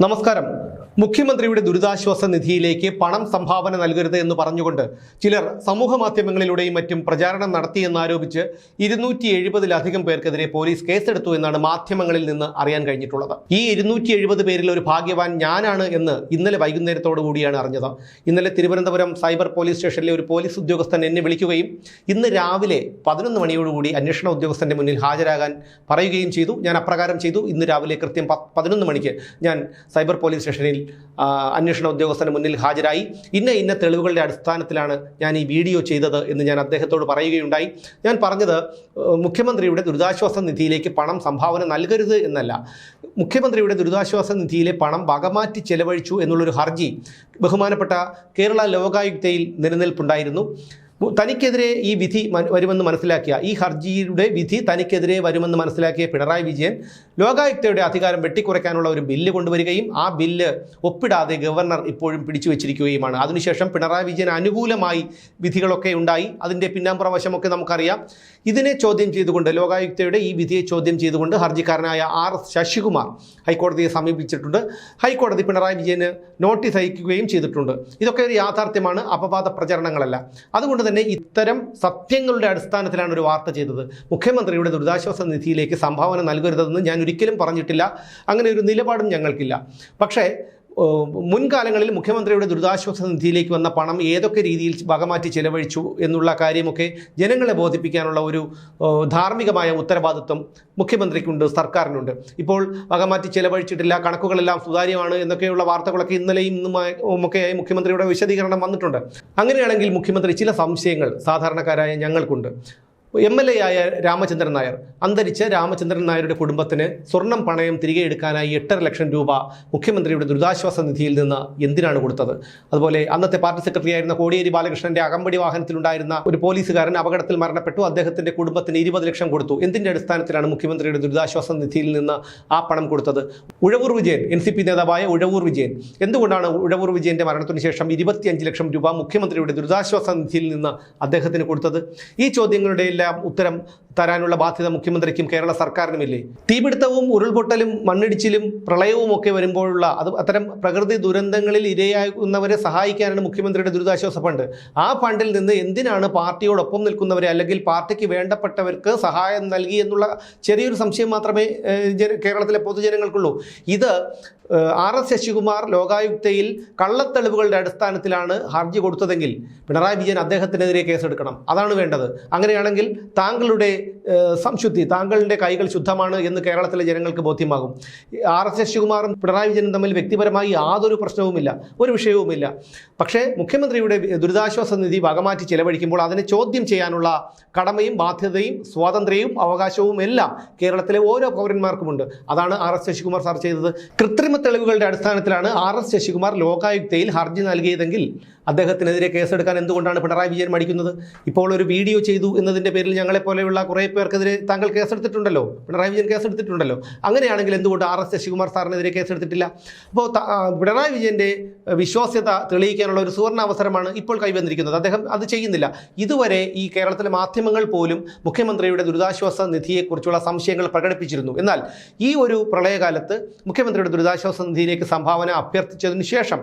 നമസ്കാരം മുഖ്യമന്ത്രിയുടെ ദുരിതാശ്വാസ നിധിയിലേക്ക് പണം സംഭാവന നൽകരുത് എന്ന് പറഞ്ഞുകൊണ്ട് ചിലർ സമൂഹ മാധ്യമങ്ങളിലൂടെയും മറ്റും പ്രചാരണം നടത്തിയെന്നാരോപിച്ച് ഇരുന്നൂറ്റി എഴുപതിലധികം പേർക്കെതിരെ പോലീസ് കേസെടുത്തു എന്നാണ് മാധ്യമങ്ങളിൽ നിന്ന് അറിയാൻ കഴിഞ്ഞിട്ടുള്ളത്. ഈ ഇരുന്നൂറ്റി എഴുപത് പേരിൽ ഒരു ഭാഗ്യവാൻ ഞാനാണ് എന്ന് ഇന്നലെ വൈകുന്നേരത്തോടു കൂടിയാണ് അറിഞ്ഞത്. ഇന്നലെ തിരുവനന്തപുരം സൈബർ പോലീസ് സ്റ്റേഷനിലെ ഒരു പോലീസ് ഉദ്യോഗസ്ഥൻ എന്നെ വിളിക്കുകയും ഇന്ന് രാവിലെ പതിനൊന്ന് മണിയോടുകൂടി അന്വേഷണ ഉദ്യോഗസ്ഥന്റെ മുന്നിൽ ഹാജരാകാൻ പറയുകയും ചെയ്തു. ഞാൻ അപ്രകാരം ചെയ്തു. ഇന്ന് രാവിലെ കൃത്യം പതിനൊന്ന് മണിക്ക് ഞാൻ സൈബർ പോലീസ് സ്റ്റേഷനിൽ അന്വേഷണ ഉദ്യോഗസ്ഥന് മുന്നിൽ ഹാജരായി. ഇന്ന ഇന്ന തെളിവുകളുടെ അടിസ്ഥാനത്തിലാണ് ഞാൻ ഈ വീഡിയോ ചെയ്തത് എന്ന് ഞാൻ അദ്ദേഹത്തോട് പറയുകയുണ്ടായി. ഞാൻ പറഞ്ഞത് മുഖ്യമന്ത്രിയുടെ ദുരിതാശ്വാസ നിധിയിലേക്ക് പണം സംഭാവന നൽകരുത് എന്നല്ല. മുഖ്യമന്ത്രിയുടെ ദുരിതാശ്വാസ നിധിയിലെ പണം വകമാറ്റി ചെലവഴിച്ചു എന്നുള്ളൊരു ഹർജി ബഹുമാനപ്പെട്ട കേരള ലോകായുക്തയിൽ നിലനിൽപ്പുണ്ടായിരുന്നു. തനിക്കെതിരെ ഈ വിധി വരുമെന്ന് മനസ്സിലാക്കിയ ഈ ഹർജിയുടെ വിധി തനിക്കെതിരെ വരുമെന്ന് മനസ്സിലാക്കിയ പിണറായി വിജയൻ ലോകായുക്തയുടെ അധികാരം വെട്ടിക്കുറയ്ക്കാനുള്ള ഒരു ബില്ല് കൊണ്ടുവരികയും ആ ബില്ല് ഒപ്പിടാതെ ഗവർണർ ഇപ്പോഴും പിടിച്ചു വെച്ചിരിക്കുകയുമാണ്. അതിനുശേഷം പിണറായി വിജയൻ അനുകൂലമായി വിധികളൊക്കെ ഉണ്ടായി. അതിന്റെ പിന്നാമ്പുറ വശമൊക്കെ നമുക്കറിയാം. ഇതിനെ ചോദ്യം ചെയ്തുകൊണ്ട് ലോകായുക്തയുടെ ഈ വിധിയെ ചോദ്യം ചെയ്തുകൊണ്ട് ഹർജിക്കാരനായ ആർ ശശികുമാർ ഹൈക്കോടതിയെ സമീപിച്ചിട്ടുണ്ട്. ഹൈക്കോടതി പിണറായി വിജയന് നോട്ടീസ് അയക്കുകയും ചെയ്തിട്ടുണ്ട്. ഇതൊക്കെ ഒരു യാഥാർത്ഥ്യമാണ് അപവാദ പ്രചരണങ്ങളല്ല. അതുകൊണ്ട് തന്നെ ഇത്തരം സത്യങ്ങളുടെ അടിസ്ഥാനത്തിലാണ് ഒരു വാർത്ത ചെയ്തത്. മുഖ്യമന്ത്രിയുടെ ദുരിതാശ്വാസ നിധിയിലേക്ക് സംഭാവന നൽകരുതെന്ന് ഞാൻ ഒരിക്കലും പറഞ്ഞിട്ടില്ല. അങ്ങനെ ഒരു നിലപാടും ഞങ്ങൾക്കില്ല. പക്ഷേ മുൻകാലങ്ങളിൽ മുഖ്യമന്ത്രിയുടെ ദുരിതാശ്വാസ നിധിയിലേക്ക് വന്ന പണം ഏതൊക്കെ രീതിയിൽ വകമാറ്റി ചെലവഴിച്ചു എന്നുള്ള കാര്യമൊക്കെ ജനങ്ങളെ ബോധിപ്പിക്കാനുള്ള ഒരു ധാർമ്മികമായ ഉത്തരവാദിത്വം മുഖ്യമന്ത്രിക്കുണ്ട് സർക്കാരിനുണ്ട്. ഇപ്പോൾ വകമാറ്റി ചെലവഴിച്ചിട്ടില്ല കണക്കുകളെല്ലാം സുതാര്യമാണ് എന്നൊക്കെയുള്ള വാർത്തകളൊക്കെ ഇന്നലെയും ഇന്നുമായി ഒക്കെയായി മുഖ്യമന്ത്രിയുടെ വിശദീകരണം വന്നിട്ടുണ്ട്. അങ്ങനെയാണെങ്കിൽ മുഖ്യമന്ത്രി ചില സംശയങ്ങൾ സാധാരണക്കാരായ ഞങ്ങൾക്കുണ്ട്. എം എൽ എ ആയ രാമചന്ദ്രൻ നായർ അന്തരിച്ച രാമചന്ദ്രൻ നായരുടെ കുടുംബത്തിന് സ്വർണം പണയം തിരികെ എടുക്കാനായി എട്ടര ലക്ഷം രൂപ മുഖ്യമന്ത്രിയുടെ ദുരിതാശ്വാസ നിധിയിൽ നിന്ന് എന്തിനാണ് കൊടുത്തത്? അതുപോലെ അന്നത്തെ പാർട്ടി സെക്രട്ടറി ആയിരുന്ന കോടിയേരി ബാലകൃഷ്ണന്റെ അകമ്പടി വാഹനത്തിലുണ്ടായിരുന്ന ഒരു പോലീസുകാരൻ അപകടത്തിൽ മരണപ്പെട്ടു. അദ്ദേഹത്തിന്റെ കുടുംബത്തിന് ഇരുപത് ലക്ഷം കൊടുത്തു. എന്തിന്റെ അടിസ്ഥാനത്തിലാണ് മുഖ്യമന്ത്രിയുടെ ദുരിതാശ്വാസ നിധിയിൽ നിന്ന് ആ പണം കൊടുത്തത്? Uzhavoor Vijayan N C P നേതാവായ ഉഴവൂർ വിജയൻ. എന്തുകൊണ്ടാണ് ഉഴവൂർ വിജയന്റെ മരണത്തിന് ശേഷം ഇരുപത്തിയഞ്ച് ലക്ഷം രൂപ മുഖ്യമന്ത്രിയുടെ ദുരിതാശ്വാസ നിധിയിൽ നിന്ന് അദ്ദേഹത്തിന് കൊടുത്തത്? ഈ ചോദ്യങ്ങളുടെ എല്ലാം ഉത്തരം തരാനുള്ള ബാധ്യത മുഖ്യമന്ത്രിക്കും കേരള സർക്കാരിനുമില്ലേ? തീപിടുത്തവും ഉരുൾപൊട്ടലും മണ്ണിടിച്ചിലും പ്രളയവും ഒക്കെ വരുമ്പോഴുള്ള അത് അത്തരം പ്രകൃതി ദുരന്തങ്ങളിൽ ഇരയാകുന്നവരെ സഹായിക്കാനാണ് മുഖ്യമന്ത്രിയുടെ ദുരിതാശ്വാസ ഫണ്ട്. ആ ഫണ്ടിൽ നിന്ന് എന്തിനാണ് പാർട്ടിയോടൊപ്പം നിൽക്കുന്നവരെ അല്ലെങ്കിൽ പാർട്ടിക്ക് വേണ്ടപ്പെട്ടവർക്ക് സഹായം നൽകി എന്നുള്ള ചെറിയൊരു സംശയം മാത്രമേ കേരളത്തിലെ പൊതുജനങ്ങൾക്കുള്ളൂ. ഇത് ആർ എസ് ശശികുമാർ ലോകായുക്തയിൽ കള്ളത്തെളിവുകളുടെ അടിസ്ഥാനത്തിലാണ് ഹർജി കൊടുത്തതെങ്കിൽ പിണറായി വിജയൻ അദ്ദേഹത്തിനെതിരെ കേസെടുക്കണം. അതാണ് വേണ്ടത്. അങ്ങനെയാണെങ്കിൽ താങ്കളുടെ സംശുദ്ധി താങ്കളുടെ കൈകൾ ശുദ്ധമാണ് എന്ന് കേരളത്തിലെ ജനങ്ങൾക്ക് ബോധ്യമാകും. ആർ എസ് ശശികുമാറും പിണറായി വിജയനും തമ്മിൽ വ്യക്തിപരമായി യാതൊരു പ്രശ്നവുമില്ല ഒരു വിഷയവുമില്ല. പക്ഷേ മുഖ്യമന്ത്രിയുടെ ദുരിതാശ്വാസ നിധി വകമാറ്റി ചെലവഴിക്കുമ്പോൾ അതിനെ ചോദ്യം ചെയ്യാനുള്ള കടമയും ബാധ്യതയും സ്വാതന്ത്ര്യവും അവകാശവും എല്ലാം കേരളത്തിലെ ഓരോ പൗരന്മാർക്കുമുണ്ട്. അതാണ് ആർ എസ് ശശികുമാർ സാർ ചെയ്തത്. കൃത്രിമ തെളിവുകളുടെ അടിസ്ഥാനത്തിലാണ് ആർ എസ് ശശികുമാർ ലോകായുക്തയിൽ ഹർജി നൽകിയതെങ്കിൽ അദ്ദേഹത്തിനെതിരെ കേസെടുക്കാൻ എന്തുകൊണ്ടാണ് പിണറായി വിജയൻ മടിക്കുന്നത്? ഇപ്പോൾ ഒരു വീഡിയോ ചെയ്തു എന്നതിന്റെ പേരിൽ ഞങ്ങളെപ്പോലെയുള്ള കുറേ പേർക്കെതിരെ താങ്കൾ കേസെടുത്തിട്ടുണ്ടല്ലോ. പിണറായി വിജയൻ കേസെടുത്തിട്ടുണ്ടല്ലോ. അങ്ങനെയാണെങ്കിൽ എന്തുകൊണ്ട് ആർ എസ് ശശികുമാർ സാറിനെതിരെ കേസെടുത്തിട്ടില്ല? അപ്പോൾ പിണറായി വിജയന്റെ വിശ്വാസ്യത തെളിയിക്കാനുള്ള ഒരു സുവർണ അവസരമാണ് ഇപ്പോൾ കൈവന്നിരിക്കുന്നത്. അദ്ദേഹം അത് ചെയ്യുന്നില്ല. ഇതുവരെ ഈ കേരളത്തിലെ മാധ്യമങ്ങൾ പോലും മുഖ്യമന്ത്രിയുടെ ദുരിതാശ്വാസ നിധിയെക്കുറിച്ചുള്ള സംശയങ്ങൾ പ്രകടിപ്പിച്ചിരുന്നു. എന്നാൽ ഈ ഒരു പ്രളയകാലത്ത് മുഖ്യമന്ത്രിയുടെ ദുരിതാശ്വാസ നിധിയിലേക്ക് സംഭാവന അഭ്യർത്ഥിച്ചതിന് ശേഷം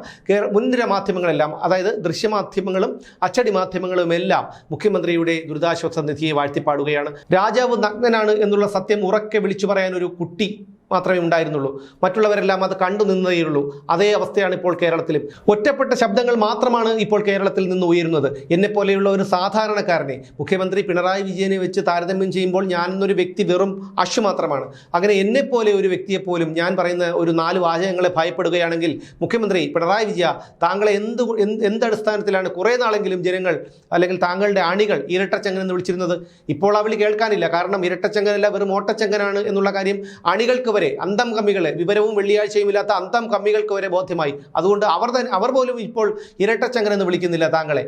മുൻനിര മാധ്യമങ്ങളെല്ലാം അതായത് ദൃശ്യമാധ്യമങ്ങളും അച്ചടി മാധ്യമങ്ങളും എല്ലാം മുഖ്യമന്ത്രിയുടെ ദുരിതാശ്വാസ നിധിയെ വാഴ്ത്തിപ്പാടുകയാണ്. രാജാവ് നഗ്നനാണ് എന്നുള്ള സത്യം ഉറക്കെ വിളിച്ചു പറയാൻ ഒരു കുട്ടി മാത്രമേ ഉണ്ടായിരുന്നുള്ളൂ. മറ്റുള്ളവരെല്ലാം അത് കണ്ടു നിന്നതേയുള്ളൂ അതേ അവസ്ഥയാണ് ഇപ്പോൾ കേരളത്തിലും. ഒറ്റപ്പെട്ട ശബ്ദങ്ങൾ മാത്രമാണ് ഇപ്പോൾ കേരളത്തിൽ നിന്ന് ഉയരുന്നത്. എന്നെപ്പോലെയുള്ള ഒരു സാധാരണക്കാരനെ മുഖ്യമന്ത്രി പിണറായി വിജയനെ വെച്ച് താരതമ്യം ചെയ്യുമ്പോൾ ഞാൻ എന്നൊരു വ്യക്തി വെറും അഷു മാത്രമാണ്. അങ്ങനെ എന്നെപ്പോലെ ഒരു വ്യക്തിയെപ്പോലും ഞാൻ പറയുന്ന ഒരു നാല് വാചകങ്ങളെ ഭയപ്പെടുകയാണെങ്കിൽ മുഖ്യമന്ത്രി പിണറായി വിജയ താങ്കളെ എന്ത് എന്ത് എന്തടിസ്ഥാനത്തിലാണ് കുറേ നാളെങ്കിലും ജനങ്ങൾ അല്ലെങ്കിൽ താങ്കളുടെ അണികൾ ഇരട്ടച്ചങ്ങൻ എന്ന് വിളിച്ചിരുന്നത്? ഇപ്പോൾ വിളി കേൾക്കാനില്ല. കാരണം ഇരട്ടച്ചങ്ങനല്ല വെറും ഓട്ടച്ചങ്ങനാണ് എന്നുള്ള കാര്യം അണികൾക്ക് വരെ അന്തം കമ്മികളെ വിവരവും വെള്ളിയാഴ്ചയും ഇല്ലാത്ത അന്തം കമ്മികൾക്ക് വരെ ബോധ്യമായി. അതുകൊണ്ട് അവർ അവർ പോലും ഇപ്പോൾ ഇരട്ടച്ചങ്കൻ എന്ന് വിളിക്കുന്നില്ല താങ്കളെ.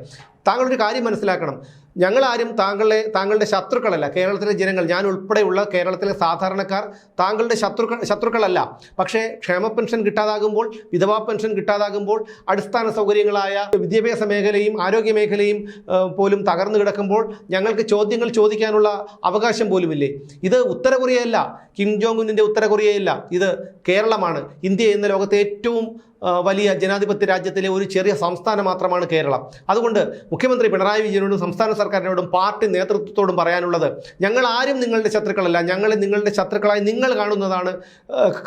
താങ്കളൊരു കാര്യം മനസ്സിലാക്കണം. ഞങ്ങളാരും താങ്കളെ താങ്കളുടെ ശത്രുക്കളല്ല. കേരളത്തിലെ ജനങ്ങൾ ഞാൻ ഉൾപ്പെടെയുള്ള കേരളത്തിലെ സാധാരണക്കാർ താങ്കളുടെ ശത്രുക്കൾ ശത്രുക്കളല്ല. പക്ഷേ ക്ഷേമ പെൻഷൻ കിട്ടാതാകുമ്പോൾ വിധവാ പെൻഷൻ കിട്ടാതാകുമ്പോൾ അടിസ്ഥാന സൗകര്യങ്ങളായ വിദ്യാഭ്യാസ മേഖലയും ആരോഗ്യ മേഖലയും പോലും തകർന്നു കിടക്കുമ്പോൾ ഞങ്ങൾക്ക് ചോദ്യങ്ങൾ ചോദിക്കാനുള്ള അവകാശം പോലുമില്ലേ? ഇത് ഉത്തര കൊറിയയല്ല കിം ജോങ് ഉന്നിന്റെ ഉത്തര കൊറിയയല്ല ഇത് കേരളമാണ്. ഇന്ത്യ എന്ന ലോകത്തെ ഏറ്റവും വലിയ ജനാധിപത്യ രാജ്യത്തിലെ ഒരു ചെറിയ സംസ്ഥാനം മാത്രമാണ് കേരളം. അതുകൊണ്ട് മുഖ്യമന്ത്രി പിണറായി വിജയനോടും സംസ്ഥാന സർക്കാരിനോടും പാർട്ടി നേതൃത്വത്തോടും പറയാനുള്ളത് ഞങ്ങൾ ആരും നിങ്ങളുടെ ശത്രുക്കളല്ല. ഞങ്ങളെ നിങ്ങളുടെ ശത്രുക്കളായി നിങ്ങൾ കാണുന്നതാണ്.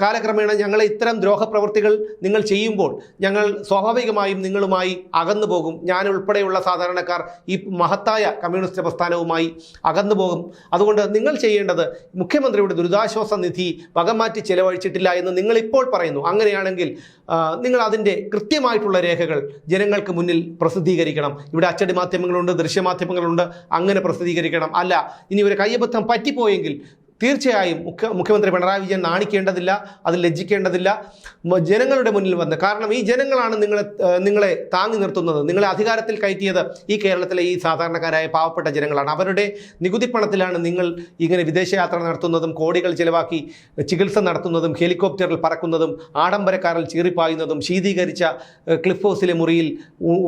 കാലക്രമേണ ഞങ്ങളെ ഇത്തരം ദ്രോഹപ്രവൃത്തികൾ നിങ്ങൾ ചെയ്യുമ്പോൾ ഞങ്ങൾ സ്വാഭാവികമായും നിങ്ങളുമായി അകന്നു പോകും. ഞാൻ ഉൾപ്പെടെയുള്ള സാധാരണക്കാർ ഈ മഹത്തായ കമ്മ്യൂണിസ്റ്റ് പ്രസ്ഥാനവുമായി അകന്നു പോകും. അതുകൊണ്ട് നിങ്ങൾ ചെയ്യേണ്ടത് മുഖ്യമന്ത്രിയുടെ ദുരിതാശ്വാസ നിധി വകമാറ്റി ചെലവഴിച്ചിട്ടില്ല എന്ന് നിങ്ങളിപ്പോൾ പറയുന്നു. അങ്ങനെയാണെങ്കിൽ നിങ്ങൾ അതിന്റെ കൃത്യമായിട്ടുള്ള രേഖകൾ ജനങ്ങൾക്ക് മുന്നിൽ പ്രസിദ്ധീകരിക്കണം. ഇവിടെ അച്ചടി മാധ്യമങ്ങളുണ്ട് ദൃശ്യമാധ്യമങ്ങളുണ്ട് അങ്ങനെ പ്രസിദ്ധീകരിക്കണം. അല്ല ഇനി ഒരു കയ്യബദ്ധം പറ്റിപ്പോയെങ്കിൽ തീർച്ചയായും മുഖ്യ മുഖ്യമന്ത്രി പിണറായി വിജയൻ നാണിക്കേണ്ടതില്ല അത് ലജ്ജിക്കേണ്ടതില്ല. ജനങ്ങളുടെ മുന്നിൽ വന്ന് കാരണം ഈ ജനങ്ങളാണ് നിങ്ങളെ നിങ്ങളെ താങ്ങി നിർത്തുന്നത്. നിങ്ങളെ അധികാരത്തിൽ കയറ്റിയത് ഈ കേരളത്തിലെ ഈ സാധാരണക്കാരായ പാവപ്പെട്ട ജനങ്ങളാണ്. അവരുടെ നികുതി പണത്തിലാണ് നിങ്ങൾ ഇങ്ങനെ വിദേശയാത്ര നടത്തുന്നതും കോടികൾ ചിലവാക്കി ചികിത്സ നടത്തുന്നതും ഹെലികോപ്റ്ററിൽ പറക്കുന്നതും ആഡംബരക്കാരിൽ ചീറിപ്പായുന്നതും ശീതീകരിച്ച ക്ലിഫ് ഹൗസിലെ മുറിയിൽ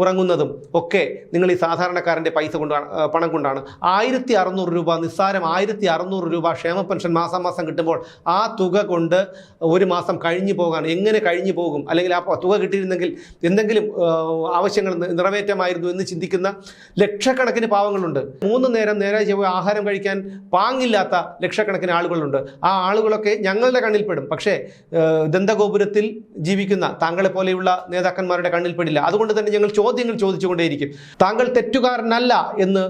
ഉറങ്ങുന്നതും ഒക്കെ നിങ്ങൾ ഈ സാധാരണക്കാരന്റെ പൈസ കൊണ്ടാണ് പണം കൊണ്ടാണ്. ആയിരത്തി അറുന്നൂറ് രൂപ നിസ്സാരം ആയിരത്തി അറുന്നൂറ് രൂപ ക്ഷേമ പെൻഷൻ മാസം മാസം കിട്ടുമ്പോൾ ആ തുക കൊണ്ട് ഒരു മാസം കഴിഞ്ഞു പോകാൻ എങ്ങനെ കഴിഞ്ഞു പോകും? അല്ലെങ്കിൽ ആ തുക കിട്ടിയിരുന്നെങ്കിൽ എന്തെങ്കിലും ആവശ്യങ്ങൾ നിറവേറ്റമായിരുന്നു എന്ന് ചിന്തിക്കുന്ന ലക്ഷക്കണക്കിന് പാവങ്ങളുണ്ട്. മൂന്ന് നേരം നേരെ ആഹാരം കഴിക്കാൻ പാങ്ങില്ലാത്ത ലക്ഷക്കണക്കിന് ആളുകളുണ്ട്. ആ ആളുകളൊക്കെ ഞങ്ങളുടെ കണ്ണിൽപ്പെടും പക്ഷേ ദന്തഗോപുരത്തിൽ ജീവിക്കുന്ന താങ്കളെ പോലെയുള്ള നേതാക്കന്മാരുടെ കണ്ണിൽപ്പെടില്ല അതുകൊണ്ട് തന്നെ ഞങ്ങൾ ചോദ്യങ്ങൾ ചോദിച്ചുകൊണ്ടേയിരിക്കും. താങ്കൾ തെറ്റുകാരനല്ല എന്ന്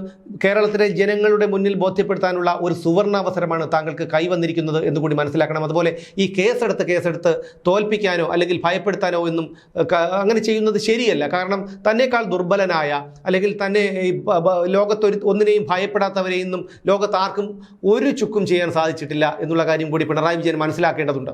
കേരളത്തിലെ ജനങ്ങളുടെ മുന്നിൽ ബോധ്യപ്പെടുത്താനുള്ള ഒരു സുവർണാവസരമാണ് താങ്കൾക്ക് കൈവന്നിരിക്കുന്നത് എന്ന് കൂടി മനസ്സിലാക്കണം. അതുപോലെ ഈ കേസെടുത്ത് കേസെടുത്ത് തോൽപ്പിക്കാനോ അല്ലെങ്കിൽ ഭയപ്പെടുത്താനോ എന്നും അങ്ങനെ ചെയ്യുന്നത് ശരിയല്ല. കാരണം തന്നെക്കാൾ ദുർബലനായ അല്ലെങ്കിൽ തന്നെ ലോകത്തൊരു ഒന്നിനെയും ഭയപ്പെടാത്തവരെയൊന്നും ലോകത്ത് ആർക്കും ഒരു ചുക്കും ചെയ്യാൻ സാധിച്ചിട്ടില്ല എന്നുള്ള കാര്യം കൂടി പിണറായി വിജയൻ മനസ്സിലാക്കേണ്ടതുണ്ട്.